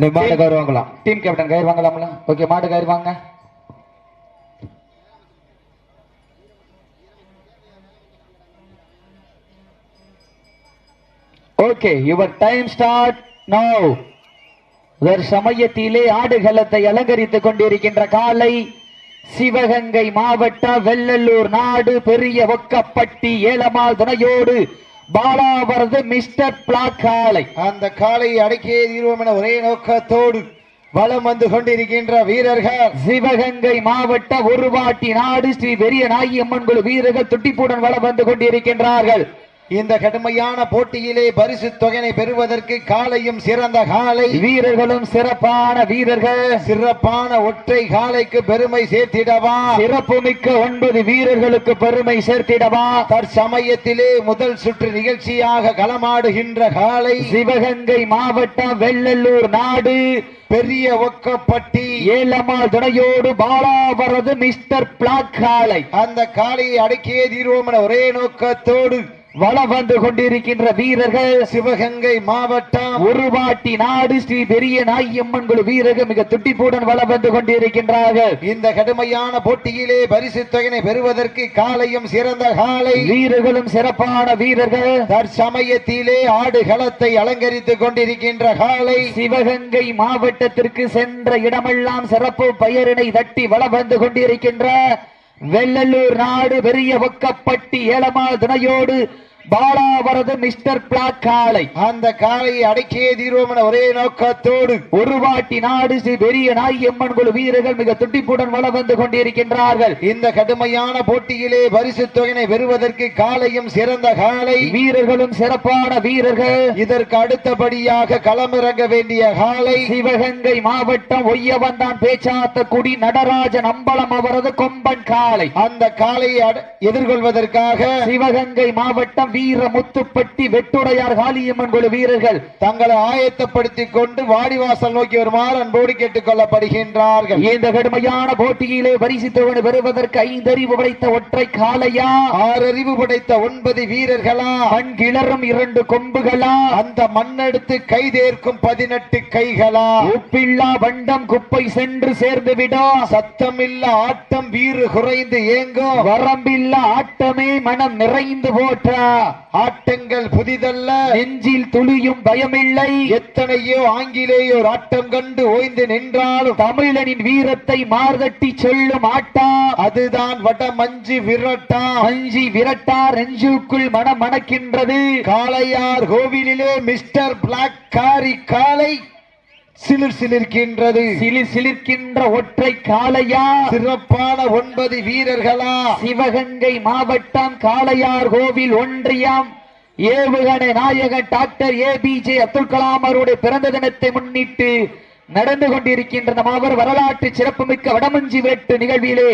நீ மாட்டு கயிறு வாங்கலாம் டீம் கேப்டன் கயிறு வாங்கலாம்ல ஓகே மாட்டு கயிறு வாங்க okay your time start now சமயத்திலே ஆடுகளத்தை அலங்கரித்துக் கொண்டிருக்கின்ற காலை சிவகங்கை மாவட்ட வெள்ளலூர் நாடு பெரிய ஒக்கப்பட்டி ஏலமால் துணையோடு பாலாவரது மிஸ்டர் பிளாக் காலை அந்த காலை அடக்கியே தீர்வோம் என ஒரே நோக்கத்தோடு வலம் வந்து கொண்டிருக்கின்ற வீரர்கள். சிவகங்கை மாவட்ட ஒருவாட்டி நாடு ஸ்ரீ பெரிய நாயம்மன் குழு வீரர்கள் துட்டிப்புடன் வளம் வந்து கொண்டிருக்கின்றார்கள். இந்த கடுமையான போட்டியிலே பரிசு தொகையை பெறுவதற்கு காலையும் சிறந்த காலை. வீரர்களும் சிறப்பான வீரர்கள். சிறப்பான ஒற்றை காலைக்கு பெருமை சேர்த்திடவா? சிறப்புமிக்க ஒன்பது வீரர்களுக்கு பெருமை சேர்த்திடவா? தற்சமயத்திலே முதல் சுற்று நிகழ்ச்சியாக களமாடுகின்ற காலை. சிவகங்கை மாவட்டம் வெள்ளலூர் நாடு. பெரிய ஒக்கப்பட்டி. ஏலமால் துணையோடு பாலாவரது மிஸ்டர் பிளாக் காலை. அந்த காளையை அடக்கியே தீர்வோம் என ஒரே நோக்கத்தோடு வளம் வந்து கொண்டிருக்கின்ற வீரர்கள் சிவகங்கை மாவட்டம் உருவாட்டி நாடு ஸ்ரீ பெரிய நாயம்மன் குழு வீரர்கள் மிக துட்டிப்புடன் வளம் வந்து கொண்டிருக்கின்றார்கள். இந்த கடுமையான போட்டியிலே பரிசு தொகையை பெறுவதற்கு காலையும் சிறந்த காலை. வீரர்களும் சிறப்பான வீரர்கள். தற்சமயத்திலே ஆடு களத்தை அலங்கரித்துக் கொண்டிருக்கின்ற காலை. சிவகங்கை மாவட்டத்திற்கு சென்ற இடமெல்லாம் சிறப்பு பெயரினை தட்டி வளம் வந்து கொண்டிருக்கின்ற வெள்ளலூர் நாடு பெரிய ஒக்கப்பட்டி ஏலமா துணையோடு பாலாவரது மிஸ்டர் பிளாக் காலை அந்த காளையை அடக்கியே தீர்வோம் ஒரே நோக்கத்தோடு. ஒருவாட்டி நாடு ஸ்ரீ பெரிய நாயம்மன் குழு வீரர்கள் மிக துட்டிப்புடன் வளம் வந்து கொண்டிருக்கின்றார்கள். இந்த கடுமையான போட்டியிலே பரிசு தொகையை பெறுவதற்கு காலையும் சிறந்த காலை வீரர்களும் சிறப்பான வீரர்கள். இதற்கு அடுத்தபடியாக களமிறங்க வேண்டிய காலை சிவகங்கை மாவட்டம் ஒய்யவந்தான் பேச்சாத்த குடி நடராஜன் அம்பலம் அவரது கொம்பன் காலை அந்த காளையை அட- எதிர்கொள்வதற்காக சிவகங்கை மாவட்டம் வீர முத்துப்பட்டி வெட்டுடையார் காளியம்மன் குழு வீரர்கள் தங்களை ஆயத்தப்படுத்திக் கொண்டு வாடிவாசல் நோக்கி வருமாறு அன்போடு கேட்டுக் கொள்ளப்படுகின்றார்கள். இந்த கடுமையான போட்டியிலே பரிசுத்தவனை பெறுவதற்கு ஐந்தறிவு படைத்த ஒற்றை காலையா ஆறறிவு படைத்த ஒன்பது வீரர்களா? அங்கிளறும் இரண்டு கொம்புகளா? அந்த மண்ணெடுத்து கைதேர்க்கும் பதினெட்டு கைகளா? உப்பில்லா வண்டம் குப்பை சென்று சேர்ந்து விடும் சத்தமில்ல ஆட்டம் வீறு குறைந்து ஏங்கும் வரம்பில்ல ஆட்டமே மனம் நிறைந்து போற்றார் ஆட்டங்கள் புதிதல்ல. நெஞ்சில் துளியும் பயமில்லை. எத்தனையோ ஆங்கிலேயோர் ஆட்டம் கண்டு ஓய்ந்து நின்றாலும் தமிழனின் வீரத்தை மார்தட்டி சொல்லும் ஆட்டா. அதுதான் வட மஞ்சு விரட்டா அஞ்சி விரட்டார் நெஞ்சுக்குள் மனம் மணக்கின்றது காளையார் கோவிலிலே மிஸ்டர் பிளாக் காரி காளை. சிலிர் சிலிர்க்கின்றது. சிலி சிலிர்க்கின்ற ஒற்றை காளையா? சிறப்பான ஒன்பது வீரர்களா? சிவகங்கை மாவட்டம் காளையார் கோவில் ஒன்றியம். ஏவுகணை நாயகன் doctor A P J Abdul Kalam அவருடைய பிறந்த தினத்தை முன்னிட்டு நடந்து கொண்டிருக்கின்ற மாபெரும் வரலாற்று சிறப்புமிக்க வடமஞ்சி வேட்டு நிகழ்விலே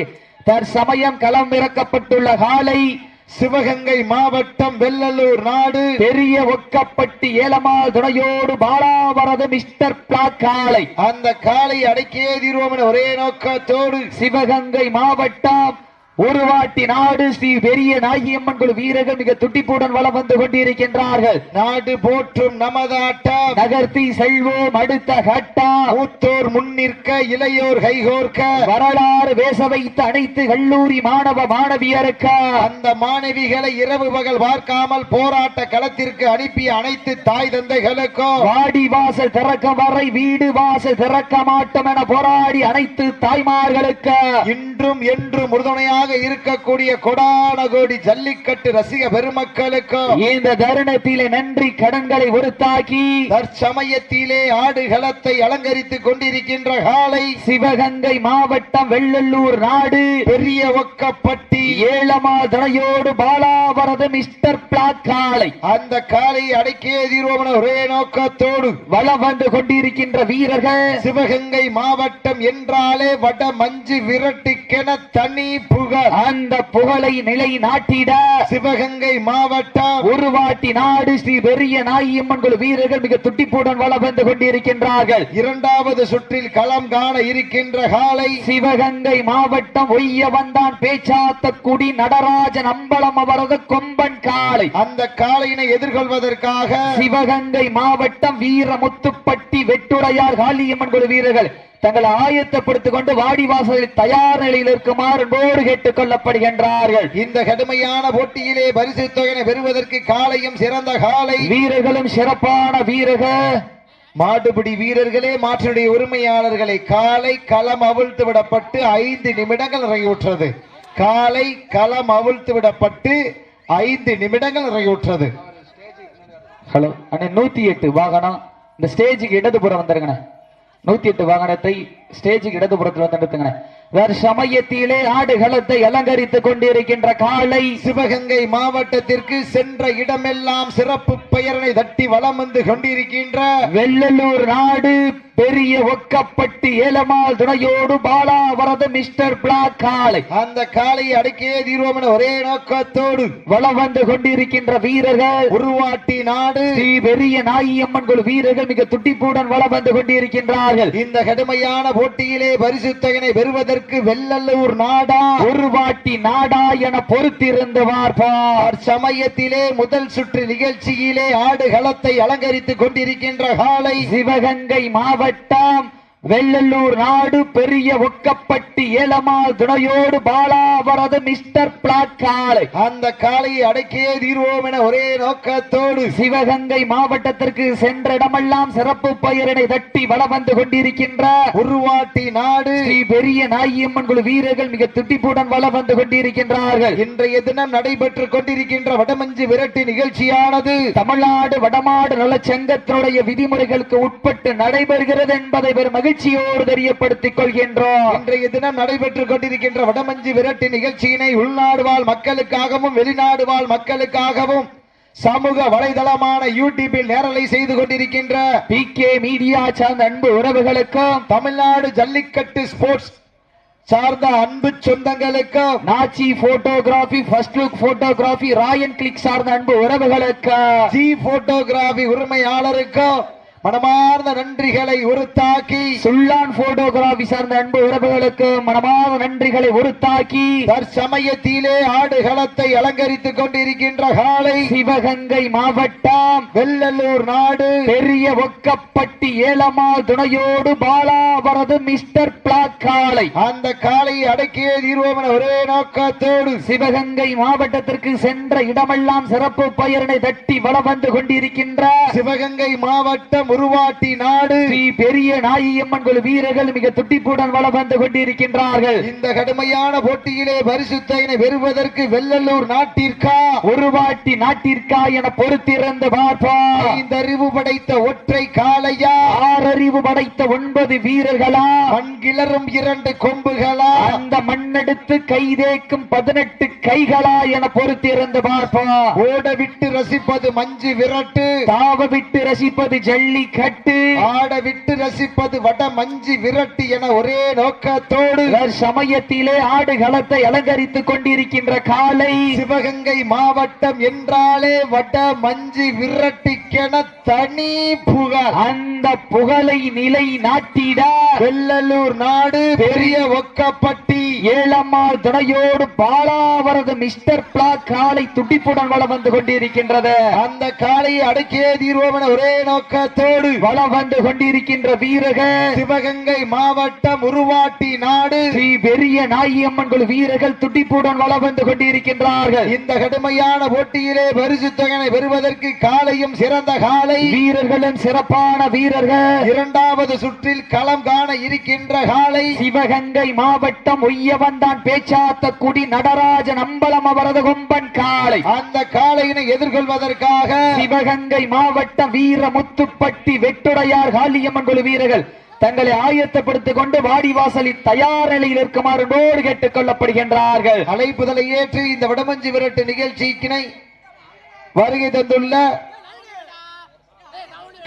தற்சமயம் களம் இறக்கப்பட்டுள்ள காலை சிவகங்கை மாவட்டம் வெள்ளலூர் நாடு. பெரிய ஒக்கப்பட்டி ஏலமால் துணையோடு பாலாவரது மிஸ்டர் பிளாக் காலை அந்த காளை அடக்கியே தீர்வோம் என ஒரே நோக்கத்தோடு சிவகங்கை மாவட்டம் ஒருவாட்டி நாடு ஸ்ரீ பெரிய நாயம்மன் குழு வீரர்கள் மிக துட்டிப்புடன் வலம் வந்து கொண்டிருக்கின்றார்கள். நாடு போற்றும் நமதாட்டம் நகர்த்தி செல்வோம் அடுத்த கட்டா. மூத்தோர் முன்னிற்க இளையோர் கைகோர்க்க. வரலாறு பேச வைத்த அனைத்து கல்லூரி மாணவ மாணவியருக்கு. அந்த மாணவிகளை இரவு பகல் பார்க்காமல் போராட்ட களத்திற்கு அனுப்பிய அனைத்து தாய் தந்தைகளுக்கும் வாடி வாசல் திறக்க வரை வீடு வாசல் திறக்க மாட்டோம் என போராடி அனைத்து தாய்மார்களுக்கு. இன்றும் என்றும் உறுதுணையாக இருக்கக்கூடிய கொடான கோடி ஜல்லிக்கட்டு ரசிக பெருமக்களுக்கும் இந்த தருணத்திலே நன்றி கடன்களை உறுத்தாக்கி தற்சமயத்திலே ஆடுகளத்தை அலங்கரித்துக் கொண்டிருக்கின்ற காலை சிவகங்கை மாவட்டம் வெள்ளல்லூர் நாடு பெரிய ஒக்கப்பட்டி ஏழமா துணையோடு பாலாவரது மிஸ்டர் பிளாக் காலை அந்த காலை அடக்கியே தீர்வோம் ஒரே நோக்கத்தோடு வலம் வந்து கொண்டிருக்கின்ற வீரர்கள் சிவகங்கை மாவட்டம் என்றாலே வட மஞ்சு விரட்டி விரட்டிக்கென தனி புகழ் அந்த புகழை நிலை நாட்டிட. சிவகங்கை மாவட்டம். உருவாட்டி நாடு ஸ்ரீ பெரிய நாயம்மன் குழு வீரர்கள் மிக துட்டிப்புடன் வளம் வந்து கொண்டிருக்கின்றார்கள். இரண்டாவது சுற்றில் களம் காண இருக்கின்ற காலை. சிவகங்கை மாவட்டம் ஒய்ய வந்தான் பேச்சாத்தக்குடி நடராஜன் அம்பலம் அவரது கொம்பன். காளை. அந்த காளையினை எதிர்கொள்வதற்காக சிவகங்கை மாவட்டம் வீரமுத்துப்பட்டி வெட்டுடையார் காளியம்மன் குழு வீரர்கள் தங்களை ஆயத்தப்படுத்திக் கொண்டு வாடிவாசலில் தயார் நிலையில் இருக்குமாறு அன்போடு கேட்டுக் கொள்ளப்படுகின்றார்கள். இந்த கடுமையான போட்டியிலே பரிசு தொகையினை பெறுவதற்கு காளையும் சிறந்த காளை. வீரர்களும் சிறப்பான வீரர்கள். மாடுபிடி வீரர்களே மாற்றினுடைய உரிமையாளர்களை காலை களம் அவிழ்த்து விடப்பட்டு ஐந்து நிமிடங்கள் நிறைவுற்றது. காலை களம் அவிழ்த்து விடப்பட்டு ஐந்து நிமிடங்கள் நிறைவுற்றது. ஹலோ அண்ணே நூத்தி எட்டு வாகனம். இந்த ஸ்டேஜுக்கு இடதுபுறம் வந்துருங்கண்ணே. நூத்தி எட்டு வாகனத்தை ஸ்டேஜுக்கு இடதுபுறத்தில் வந்து நிறுத்துங்கண்ணே. வேறு சமயத்திலே ஆடுகளத்தை அலங்கரித்துக் கொண்டிருக்கின்ற காலை சிவகங்கை மாவட்டத்திற்கு சென்ற இடமெல்லாம் சிறப்பு பெயரனை தட்டி வலம் வந்து கொண்டிருக்கின்ற வெள்ளலூர் நாடு பெரிய ஒக்கப்பட்டி ஏலமால் துணையோடு பாலா வரது மிஸ்டர் பிளாக் காளை. அந்த காளையை அடக்கியே தீர்வோம் என ஒரே நோக்கத்தோடு. வலம் வந்து கொண்டிருக்கின்ற வீரர்கள். உருவாட்டி நாடு. ஸ்ரீ பெரிய நாயியம்மன் குழு வீரர்கள் மிக துட்டிப்புடன் வலம் வந்து கொண்டிருக்கின்றார்கள். இந்த கடுமையான போட்டியிலே பரிசு தொகையினை பெறுவதற்கு வெள்ளல்லூர் நாடா. உருவாட்டி நாடா என பொறுத்திருந்து பார்ப்பார் சமயத்திலே முதல் சுற்று நிகழ்ச்சியிலே ஆடுகளத்தை அலங்கரித்துக் கொண்டிருக்கின்ற காலை சிவகங்கை மாவட்டம் வெள்ளலூர் நாடு பெரிய ஒக்கப்பட்டி ஏலமால் துணையோடு பாலாவரது மிஸ்டர் பிளாக் காளை. அந்த காளையை அடக்கியே தீர்வோம் என ஒரே நோக்கத்தோடு சிவகங்கை மாவட்டத்திற்கு சென்ற இடமெல்லாம் சிறப்பு பெயரினை தட்டி வலம் வந்து கொண்டிருக்கின்ற உருவாட்டி நாடு. ஸ்ரீ பெரிய நாயம்மன் குழு வீரர்கள் மிக துட்டிப்புடன் வலம் வந்து கொண்டிருக்கின்றார்கள். இன்றைய தினம் நடைபெற்றுக் கொண்டிருக்கின்ற வடமஞ்சு விரட்டு நிகழ்ச்சியானது தமிழ்நாடு வடமாடு நலச்சங்கத்தினுடைய விதிமுறைகளுக்கு உட்பட்டு நடைபெறுகிறது என்பதை பெரும் மகிழ்ச்சியோடு தெரியப்படுத்திக் கொள்கின்றோம் இன்றைய தினம் நடைபெற்றுக் கொண்டிருக்கின்ற வடமஞ்சு விரட்டு நிகழ்ச்சியினை உள்நாடு வாழ் மக்களுக்காகவும் வெளிநாடு வாழ் மக்களுக்காகவும் சமூக வலைதளமான யூடியூபில் நேரலை செய்து கொண்டிருக்கின்ற பி கே மீடியா சார்ந்த அன்பு உறவுகளுக்கும் தமிழ்நாடு ஜல்லிக்கட்டு ஸ்போர்ட்ஸ் சார்ந்த அன்பு சொந்தங்களுக்கும் Nachi photography first look photography Rayan click சார்ந்த அன்பு உறவுகளுக்கு ஜி போட்டோகிராபி உரிமையாளருக்கும் மனமார்ந்த நன்றிகளை உறுத்தாக்கி சுல்லான் போட்டோகிராபி சார்ந்த அன்பு உறவுகளுக்கு மனமார்ந்த நன்றிகளை உறுத்தாக்கி தற்சமயத்திலே ஆடுகளத்தை அலங்கரித்துக் கொண்டிருக்கின்ற காலை சிவகங்கை மாவட்டம் வெள்ளலூர் நாடு. பெரிய ஒக்கப்பட்டி ஏலமால் துணையோடு பாலாவரது மிஸ்டர் பிளாக் காளை. அந்த காளையை அடக்கியே தீர்வோம் என ஒரே நோக்கத்தோடு சிவகங்கை மாவட்டத்திற்கு சென்ற இடமெல்லாம் சிறப்பு பெயரினை தட்டி வலம் வந்து கொண்டிருக்கின்ற சிவகங்கை மாவட்டம் உருவாட்டி நாடு. ஸ்ரீ பெரிய நாயியம்மன் குழு வீரர்கள் மிக துட்டிப்புடன் வலம் வந்து கொண்டிருக்கின்றார்கள். இந்த கடுமையான போட்டியிலே பரிசுத்தையினை பெறுவதற்கு வெள்ளலூர் நாட்டிற்கா? ஒருவாட்டி நாட்டிற்கா என பொறுத்திருந்து பார்ப்போம். ஐந்தறிவு படைத்த ஒற்றை காளையா? ஆறறிவு படைத்த ஒன்பது வீரர்களா? மண்கிளறும் இரண்டு கொம்புகளா? அந்த மண்ணெடுத்து கைதேக்கும் பதினெட்டு கைகளா என பொறுத்திருந்து பார்ப்போம். ஓட விட்டு ரசிப்பது மஞ்சு விரட்டு. தாவ விட்டு ரசிப்பது ஜல்லிக்கட்டு ஆட விட்டு ரசிப்பது வட மஞ்சு விரட்டு என ஒரே நோக்கத்தோடு சமயத்திலே ஆடுகளத்தை அலங்கரித்துக் கொண்டிருக்கின்ற காலை சிவகங்கை மாவட்டம் என்றாலே வட மஞ்சு விரட்டிக்கென தனி புகழ். அந்த புகழை நிலை நாட்டிட வெள்ளலூர் நாடு பெரிய ஒக்கப்பட்டி. ஏழம்மாள் துணையோடு பாலாவரது மிஸ்டர் பிளாக் காலை துடிப்புடன் வளம் வந்து கொண்டிருக்கின்றது. அந்த காளையை அடக்கியே தீர்வோம் என ஒரே நோக்கத்தோடு வளம் வந்து கொண்டிருக்கின்ற வீரர்கள் சிவகங்கை மாவட்டம் உருவாட்டி நாடு. ஸ்ரீ பெரிய நாயம்மன் குழு வீரர்கள் துடிப்புடன் வளம் வந்து கொண்டிருக்கின்றார்கள். இந்த கடுமையான போட்டியிலே பரிசு தொகையை பெறுவதற்கு காளையும் சிறந்த காளை வீரர்களும் சிறப்பான வீரர்கள். இரண்டாவது சுற்றில் களம் காண இருக்கின்ற காளை சிவகங்கை மாவட்டம் ஒய்யவந்தான் பேச்சாத்த குடி நடராஜன் அம்பலம் அவரது கொம்பன் காளை அந்த காளையினை எதிர்கொள்வதற்காக சிவகங்கை மாவட்டம் கட்டி வெட்டுடையார் காளியம்மன் குழு வீரர்கள் தங்களை ஆயத்தப்படுத்திக் கொண்டு வாடிவாசலில் தயார் நிலையில் இருக்குமாறு நோடு கேட்டுக் கொள்ளப்படுகின்றார்கள். அழைப்புதலை ஏற்று இந்த வடமஞ்சி விரட்டு நிகழ்ச்சிக்கினை வருகை தந்துள்ள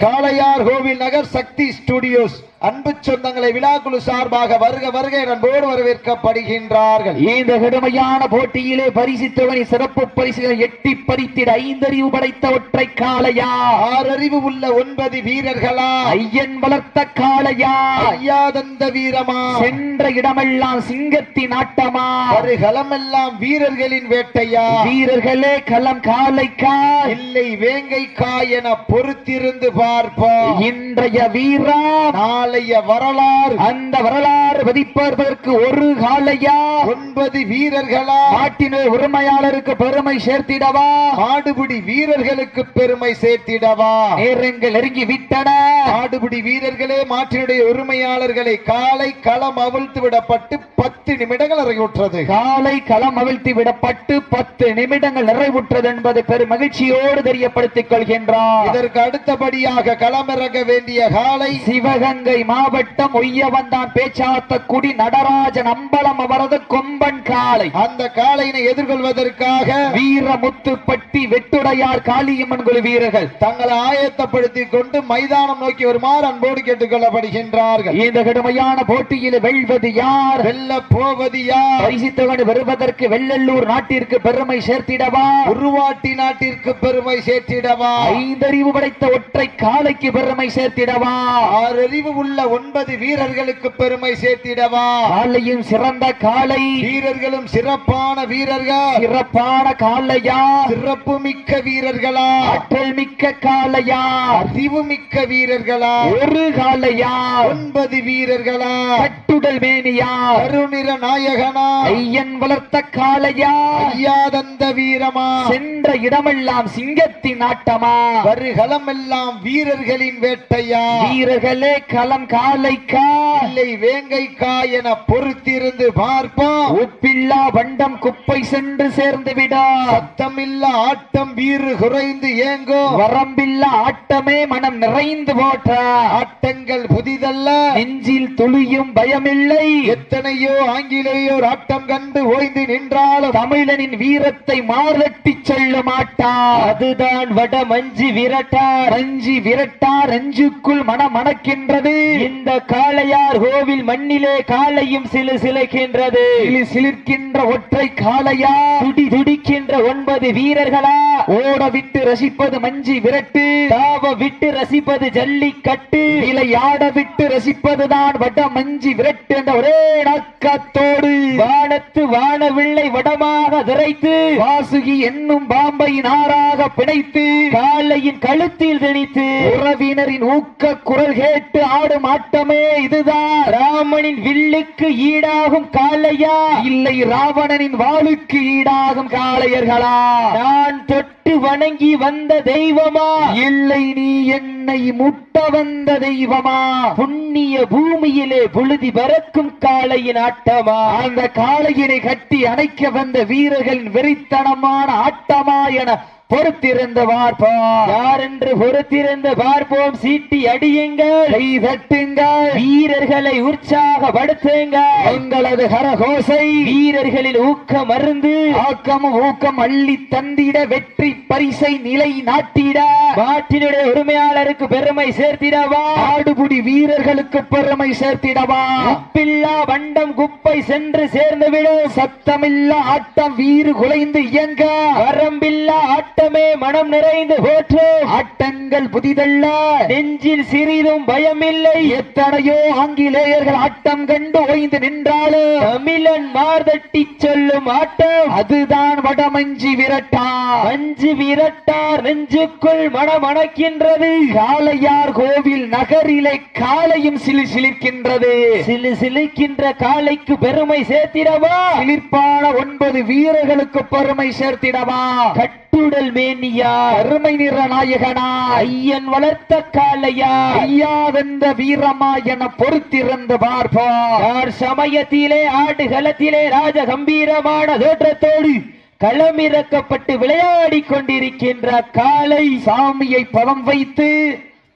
காளையார் கோவில் நகர் சக்தி ஸ்டுடியோஸ். அன்பு சொந்தங்களை விழாக்குழு சார்பாக வருக வருக அன்போடு வரவேற்கப்படுகின்றார்கள். இந்த கடுமையான போட்டியிலே பரிசுத்தவனி சிறப்பு பரிசுகளை எட்டி பறித்திட ஐந்தறிவு படைத்த ஒற்றை காளையா? ஆறறிவு உள்ள ஒன்பது வீரர்களா? ஐயன் வளர்த்த காளையா? ஐயாதந்த வீரமா? சென்ற இடமெல்லாம் சிங்கத்தின் ஆட்டமா? ஒரு களமெல்லாம் வீரர்களின் வேட்டையா? வீரர்களே களம் காளைக்கா? இல்லை வேங்கைக்கா என பொறுத்திருந்து பார்ப்போம். இன்றைய வீரா நாளைய வரலாறு. அந்த வரலாறு பதிப்பதற்கு ஒரு காளையா? ஒன்பது வீரர்களா? நாட்டினுடைய உரிமையாளருக்கு பெருமை சேர்த்திடவா? ஆடுபிடி வீரர்களுக்கு பெருமை சேர்த்திடவா? நேரங்கள் நெருங்கி விட்டன. ஆடுபிடி வீரர்களே மாற்றினுடைய உரிமையாளர்களை காலை களம் அவிழ்த்து விடப்பட்டு பத்து நிமிடங்கள் இறங்கிவிட்டது காலை களம் அவிழ்த்து விடப்பட்டு பத்து நிமிடங்கள் நிறைவுற்றது என்பதை பெரும் மகிழ்ச்சியோடு தெரியப்படுத்திக் கொள்கின்றார். இதற்கு அடுத்தபடியாக களமிறங்க வேண்டிய காலை சிவகங்கை மாவட்டம் ஒய்யவந்தான் பேச்சாத்தக்குடி நடராஜன் அம்பலம் அவரது கொம்பன் காளை. அந்த காளையினை எதிர்கொள்வதற்காக வீரமுத்துப்பட்டி வெட்டுடையார் காளியம்மன் குழு வீரர்கள். தங்களை ஆயத்தப்படுத்திக் கொண்டு மைதானம் நோக்கி வருமாறு அன்போடு கேட்டுக் கொள்ளப்படுகின்றார்கள் இந்த கடுமையான போட்டியில் வெல்வது யார்? வெல்ல போவது யார்? பரிசுத்தவன் வருவதற்கு வெள்ளல்லூர் நாட்டிற்கு பெருமை சேர்த்திடவா? உருவாட்டி நாட்டிற்கு பெருமை சேர்த்திடவா? ஐந்தறிவு படைத்த ஒற்றை காளைக்கு பெருமை சேர்த்திடவா? ஆறறிவு உள்ள ஒன்பது வீரர்களுக்கு பெருமை சேர்த்திடவா? காளையும் சிறந்த காளை வீரர்களும் சிறப்பான வீரர்கள். சிறப்பான காளையா சிறப்பு மிக்க வீரர்களா? ஆற்றல் மிக்க காளையா அறிவு மிக்க வீரர்களா? ஒரு காளையா ஒன்பது வீரர்களா? கட்டுடல் மேனியா? கருநிற நாயகனா? ஐயன் வளர்த்த காளையா ஐயாதந்த வீரமா? சென்ற இடமெல்லாம் சிங்கத்தின் ஆட்டமா? வருகளம் எல்லாம் வீரர்களின் வேட்டையா? வீரர்களே களம் காளைக்கா இல்லை வேங்கைக்கா என பொறுத்திருந்து பார்ப்போம். உப்பில்லா வண்டம் குப்பை சென்று சேர்ந்து விடா. சத்தமில்ல ஆட்டம் வீறு குறைந்து ஏங்கும் வரம்பில்லா ஆட்டமே மனம் நிறைந்து போட்ட ஆட்டங்கள் புதிதல்ல. நெஞ்சில் துளியும் பயமில்லை. எத்தனையோ ஆங்கிலேயோர் ஆட்டம் கண்டு ஓய்ந்து நின்றாலும் தமிழனின் வீரத்தை மாரட்டி சொல்ல மாட்டா. அதுதான் வட மஞ்சி விரட்டா மஞ்சி விரட்டா நெஞ்சுக்குள் மன மணக்கின்றது இந்த காளையார் கோவில் மண்ணிலே காளையும் சிலு சிலைக்கின்றது. சிலு சிலிர்க்கின்ற ஒற்றை காளையா? துடி துடிக்கின்ற ஒன்பது வீரர்களா? ஓட விட்டு ரசிப்பது மஞ்சி விரட்டு. தாவ விட்டு ரசிப்பது ஜல்லிக்கட்டு. விளையாட விட்டு ரசிப்பதுதான் வட மஞ்சி விரட்டு என்ற ஒரே நக்கத்தோடு. வானத்து வானவில்லை வடமாக விரைத்து. வாசுகி என்னும் பாம்பை நாராக பிணைத்து. காளையின் கழுத்தில் திணித்து. உறவினரின் ஊக்க குரல் கேட்டு ஆடும் ஆட்டமே இதுதான். ராமனின் வில்லுக்கு ஈடாகும் காளையா? இல்லை ராவணனின் வாளுக்கு ஈடாகும் காளையர்களா? நான் தொட்டு வணங்கி வந்த தெய்வமா? இல்லை நீ என்னை முட்ட வந்த தெய்வமா? புண்ணிய பூமியிலே புழுதி பறக்கும் காளையின் ஆட்டமா? அந்த காளையினை கட்டி அணைக்க வந்த வீரர்களின் வெறித்தனமான ஆட்டமா என பொறுத்திருந்து பார்ப்போம் யார் என்று பொறுத்திருந்து பார்ப்போம்? சீட்டி அடியுங்கள். கை தட்டுங்கள். வீரர்களை உற்சாகப்படுத்துங்க உங்களது கரகோசை வீரர்களில் ஊக்கம் மருந்து ஆக்கமும் ஊக்கம் அள்ளி தந்திட வெற்றி பரிசை நிலை நாட்டிட. நாட்டினுடைய உரிமையாளருக்கு பெருமை சேர்த்திடவா? ஆடுபுடி வீரர்களுக்கு பெருமை சேர்த்திடவா? உப்பில்லா வண்டம் குப்பை சென்று சேர்ந்துவிடும் சத்தமில்லா ஆட்டம் வீறு குலைந்து இயங்க. வரம்பில்லா ஆட்டமே மனம் நிறைந்து போற்று. ஆட்டங்கள் புதிதல்ல. நெஞ்சில் சிறிதும் பயமில்லை. எத்தனையோ ஆங்கிலேயர்கள் ஆட்டம் கண்டு ஓய்ந்து நின்றாலும் தமிழன் மார்தட்டி சொல்லும் ஆட்டம். அதுதான் வடமஞ்சி விரட்டா. மஞ்சு விரட்டார் நெஞ்சுக்குள் மனமணக்கின்றது. காளையார் கோவில் நகரிலே காளையும் சிலு சிலிர்க்கின்றது. சிலு சிலிர்க்கின்ற காளைக்கு பெருமை சேர்த்திடவா? சிலிர்ப்பான ஒன்பது வீரர்களுக்கு பெருமை சேர்த்திடவா? கட்டுடல் மேனியா? அருமை நிற நாயகனா? ஐயன் வளர்த்த காளையா? ஐயாவெந்த வீரமா என பொறுத்திருந்து பார்ப்போம். சமயத்திலே ஆடுகளத்திலே ராஜ கம்பீரமான தோற்றத்தோடு களமிறக்கப்பட்டு விளையாடி கொண்டிருக்கின்ற காளை சாமியை பதம் வைத்து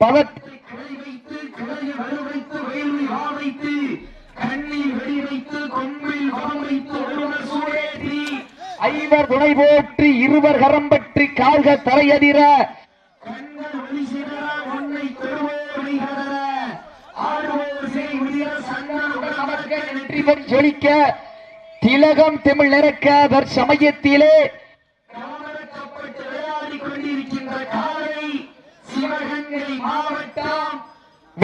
பதத்தை ஐவர் துணை போற்றி இருவர் கரம் பற்றி கால்க தலையதிர வெற்றி ஜொலிக்க. திலகம் தமிழ் நிறக்க அவர் சமயத்திலே கொண்டிருக்கின்ற காலை சிவகங்கை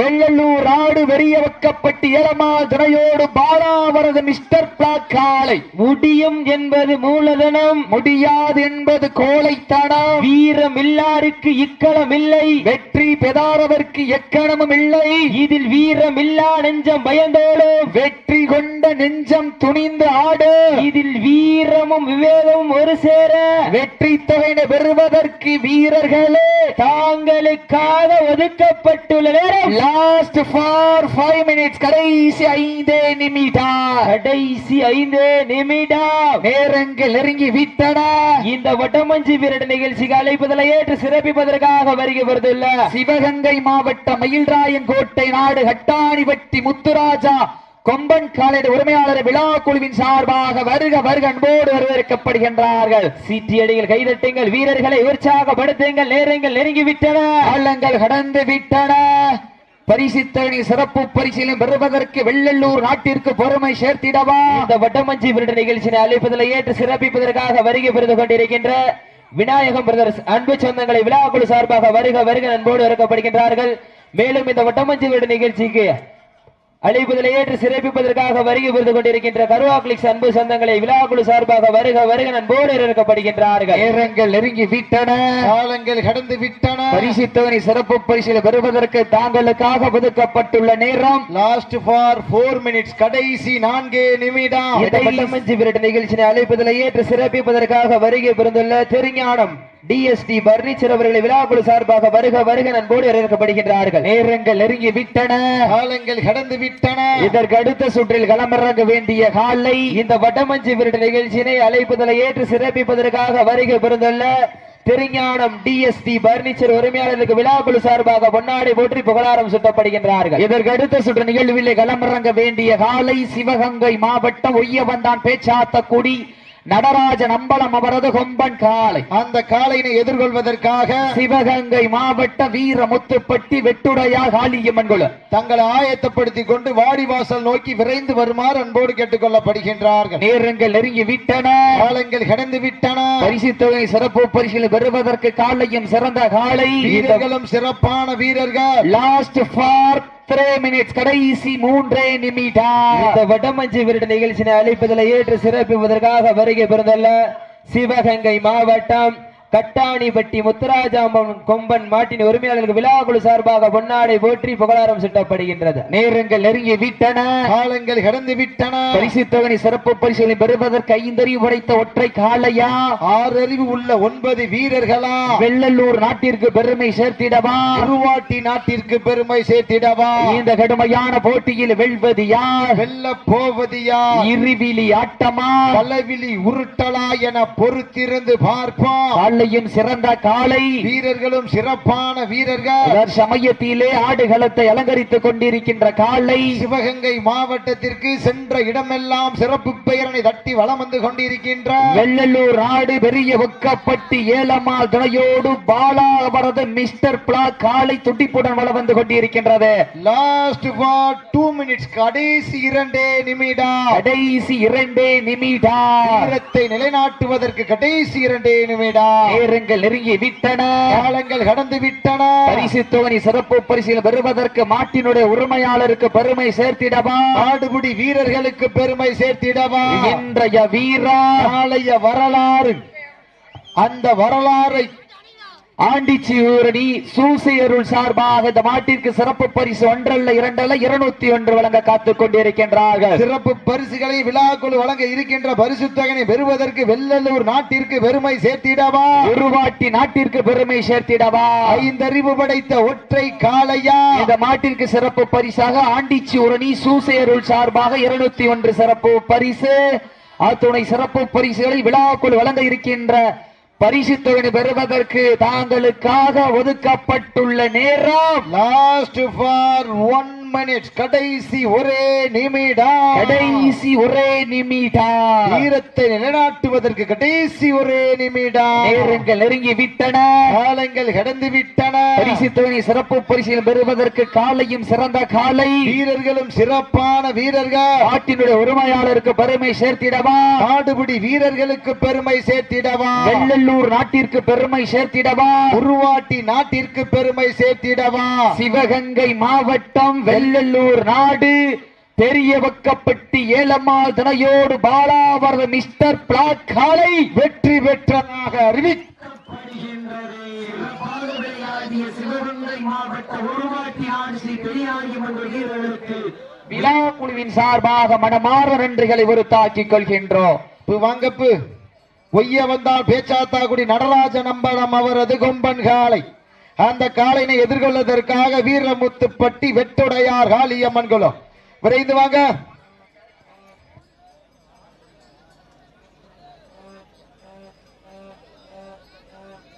வெள்ளலூர் ஆடு வெறிய வைக்கப்பட்டு ஏலமால் துணையோடு பாலாவரது மிஸ்டர் பிளாக் காலை முடியும் என்பது மூலதனம். முடியாது என்பது கோழைத்தனம். வீரம் இல்லாருக்கு இக்களம் இல்லை வெற்றி பெறாதவர்க்கு எக்கணமும் இல்லை. இதில் வீரம் இல்லா நெஞ்சம் பயந்தோடு. வெற்றி கொண்ட நெஞ்சம் துணிந்து ஆடு. இதில் வீரமும் விவேகமும் ஒரு சேர. வெற்றி தொகையினை பெறுவதற்கு வீரர்களே. தாங்களுக்காக ஒதுக்கப்பட்டுள்ள நேரம். லாஸ்ட் ஃபார் ஃபைவ் மினிட்ஸ் கடைசி ஐந்தே நிமிடம். கடைசி ஐந்தே நிமிடம். நேரங்கள் நெருங்கி விட்டன. இந்த வட்டமஞ்சி வீரர் நிகழ்ச்சிக்கு அழைப்பதில் ஏற்று சிறப்பிப்பதற்காக வருகை வருதுள்ள சிவகங்கை மாவட்ட மயில்ராயன் கோட்டை நாடு ஹட்டாணிபட்டி முத்துராஜா கொம்பன் காலையில் உரிமையாளர் விழா குழுவின் சார்பாக வருக வருக அன்போடு வரவேற்கப்படுகின்றார்கள். சீட்டியடிகள் கைதட்டுங்கள் வீரர்களை உற்சாகப்படுத்துங்கள் நேரங்கள் நெருங்கி விட்டன. காலங்கள் கடந்து விட்டன. பரிசுத்தனி சிறப்பு பரிசீலனை பெறுவதற்கு வெள்ளல்லூர் நாட்டிற்கு பொறுமை சேர்த்திடவா? இந்த வட்டமஞ்சி விருது நிகழ்ச்சியை அழைப்பதில் ஏற்று சிறப்பிப்பதற்காக வருகை பிறந்து கொண்டிருக்கின்ற விநாயகம் பிரதர்ஸ் அன்பு சொந்தங்களை விழாக்குழு சார்பாக வருக வருக அன்போடு இருக்கப்படுகின்றார்கள் மேலும் இந்த வட்டமஞ்சி விருது நிகழ்ச்சிக்கு அழைப்புதலை ஏற்று சிறப்பிப்பதற்காக வருகை புரிந்து கொண்டிருக்கின்ற கருவாக்லிக்ஸ் அன்பு சொந்தங்களை விழாக்குழு சார்பாக வருக வருக நண்போடு இருக்கப்படுகின்றார்கள் நேரங்கள் நெருங்கி விட்டன. காலங்கள் கடந்து விட்டன. பரிசுத்தவனை சிறப்பு பரிசில் பெறுவதற்கு தாங்களுக்காக ஒதுக்கப்பட்டுள்ள நேரம். லாஸ்ட் ஃபார் போர் மினிட்ஸ் கடைசி நான்கே நிமிடம். நிகழ்ச்சியை அழைப்பதில் ஏற்று சிறப்பிப்பதற்காக வருகை புரிந்துள்ள திருஞானம். டிஎஸ்டி பர்னிச்சர் அவர்களை விழாக்குழு சார்பாக வருக வருக நண்போடு இருக்கப்படுகின்றார்கள் நேரங்கள் நெருங்கி விட்டன. காலங்கள் கடந்து விட்டன. இதற்கு அடுத்த சுற்றில் களமிறங்க வேண்டிய காலை இந்த வட்டமஞ்சி விருது நிகழ்ச்சியினை அழைப்புதலை ஏற்று சிறப்பிப்பதற்காக வருகை பெறுந்துள்ள திருஞானம் டிஎஸ்டி பர்னிச்சர் உரிமையாளர்களுக்கு விழாக்குழு சார்பாக பொன்னாடை போற்றி புகழாரம் சுட்டப்படுகின்றார்கள். இதற்கு அடுத்த சுற்று நிகழ்விலே களமிறங்க வேண்டிய காலை சிவகங்கை மாவட்டம் ஒய்யவந்தான் பேச்சாத்த குடி நடராஜன் அம்பலம் அவரது கொம்பன் காலை அந்த காலையினை எதிர்கொள்வதற்காக சிவகங்கை மாவட்ட வீர முத்துப்பட்டி வெட்டுடையா காளியம்மன் குழு தங்களை ஆயத்தப்படுத்திக் கொண்டு வாடிவாசல் நோக்கி விரைந்து வருமாறு அன்போடு கேட்டுக் கொள்ளப்படுகின்றார்கள். நேரங்கள் நெருங்கி விட்டன. காலங்கள் கடந்து விட்டன. பரிசு தொகை சிறப்பு பரிசில் பெறுவதற்கு காலையும் சிறந்த காலை வீரர்களும் சிறப்பான வீரர்கள். லாஸ்ட் ஃபார் கடைசி மூன்றே நிமிடம். இந்த வடமஞ்சி விருது நிகழ்ச்சியை அழைப்பதில் ஏற்று சிறப்பிப்பதற்காக வருகை பிறந்தல்ல சிவகங்கை மாவட்டம் கட்டாணிப்பட்டி முத்துராஜாம்பன் கொம்பன் மாட்டின் உரிமையாளர்களுக்கு விழாக்குழு சார்பாக பொன்னாடை போற்றி புகழாரம் சுட்டப்படுகின்றது. நேரங்கள் நெருங்கி விட்டன. காலங்கள் கடந்து விட்டன. பரிசு தொகை சிறப்பு பரிசுகளை பெறுவதற்கு ஐந்தறிவு படைத்த ஒற்றை காளையா? ஆறு அறிவு உள்ள ஒன்பது வீரர்களா? வெள்ளலூர் நாட்டிற்கு பெருமை சேர்த்திடவா? உருவாட்டி நாட்டிற்கு பெருமை சேர்த்திடவா? இந்த கடுமையான போட்டியில் வெல்வது யார்? வெல்ல போவது யார்? இருவிழி ஆட்டமா? பலவிழி உருட்டலா என பொறுத்திருந்து பார்ப்போம். காலையும் சிறந்த காலை. வீரர்களும் சிறப்பான வீரர்கள். சமயத்திலே ஆடுகளத்தை அலங்கரித்துக் கொண்டிருக்கின்ற காலை. சிவகங்கை மாவட்டத்திற்கு சென்ற இடமெல்லாம் சிறப்பு பெயரனை தட்டி வலம் வந்து கொண்டிருக்கின்ற. வெள்ளலூர் ஆடு பெரிய ஒக்கப்பட்டு ஏலமால் துணையோடு பாலாவரது மிஸ்டர் பிளாக் காலை துடிப்புடன் வளம் வந்து கொண்டிருக்கின்றது. லாஸ்ட் ஃபார் டூ மினிட்ஸ் கடைசி இரண்டே நிமிடம். கடைசி இரண்டே நிமிடம். நிலைநாட்டுவதற்கு கடைசி இரண்டே நிமிடம். நேரங்கள் நெருங்கி விட்டன. காலங்கள் கடந்து விட்டன. பரிசு தொகை சிறப்பு பரிசில் பெறுவதற்கு மாட்டினுடைய உரிமையாளருக்கு பெருமை சேர்த்திடவா? ஆடுபுடி வீரர்களுக்கு பெருமை சேர்த்திடவா? இன்றைய வீரா நாளைய வரலாறு. அந்த வரலாறை ஆண்டிச்சியூரணி சூசையருள் சார்பாக இந்த மாட்டிற்கு சிறப்பு பரிசு ஒன்றல்ல இரண்டல்ல இருநூத்தி ஒன்று வழங்க காத்துக் கொண்டிருக்கின்றார்கள். சிறப்பு பரிசுகளை விழாக்குழு வழங்க இருக்கின்ற பரிசு தொகையை பெறுவதற்கு வெள்ளலூர் நாட்டிற்கு பெருமை சேர்த்திடவா? உருவாட்டி நாட்டிற்கு பெருமை சேர்த்திடவா? ஐந்தறிவு படைத்த ஒற்றை காளையா? இந்த மாட்டிற்கு சிறப்பு பரிசாக ஆண்டிச்சியூரணி சூசையருள் சார்பாக இருநூத்தி ஒன்று சிறப்பு பரிசு. அத்துணை சிறப்பு பரிசுகளை விழாக்குள் வழங்க இருக்கின்ற பரிசு பெறுவதற்கு தாங்களுக்காக ஒதுக்கப்பட்டுள்ள நேரம். லாஸ்ட் ஃபார் ஒன் மினிட்ஸ் கடைசி ஒரே நிமிடம். கடைசி ஒரே நிமிடம். வீரத்தை நிலைநாட்டுவதற்கு கடைசி ஒரே நிமிடம். நேரங்கள் நெருங்கி விட்டன காலங்கள் கடந்து விட்டன பரிசு தொகை சிறப்பு பரிசில் பெறுவதற்கு காலையும் சிறந்த காலை. வீரர்களும் சிறப்பான வீரர்கள். நாட்டினுடைய உரிமையாளருக்கு பெருமை சேர்த்திடவா? நாடுபிடி வீரர்களுக்கு பெருமை சேர்த்திடவா? வெள்ளல்லூர் நாட்டிற்கு பெருமை சேர்த்திடவா? உருவாட்டி நாட்டிற்கு பெருமை சேர்த்திடவா? சிவகங்கை மாவட்டம் வெள்ளல்லூர் நாடு பெரிய வக்கப்பட்டி ஏலம்மாள் துணையோடு பாலாவரத மிஸ்டர் பிளாக் காலை வெற்றி பெற்றதாக அறிவி சிவகங்கை மாவட்ட உருவாட்டி ஆட்சி பெரியாரியம்மன் வீரர்களுக்கு விழா குழுவின் சார்பாக மனமாற நன்றிகளை உறுத்தாக்கிக் கொள்கின்றோம். வாங்கப்பு. ஒய்ய வந்தால் பேச்சாத்தாக்குடி நடராஜ நம்பலம் அவரது கொம்பன் காளை அந்த காளையினை எதிர்கொள்வதற்காக வீரமுத்துப்பட்டி வெட்டுடையார் காளியம்மன் குளம் விரைந்து வாங்க.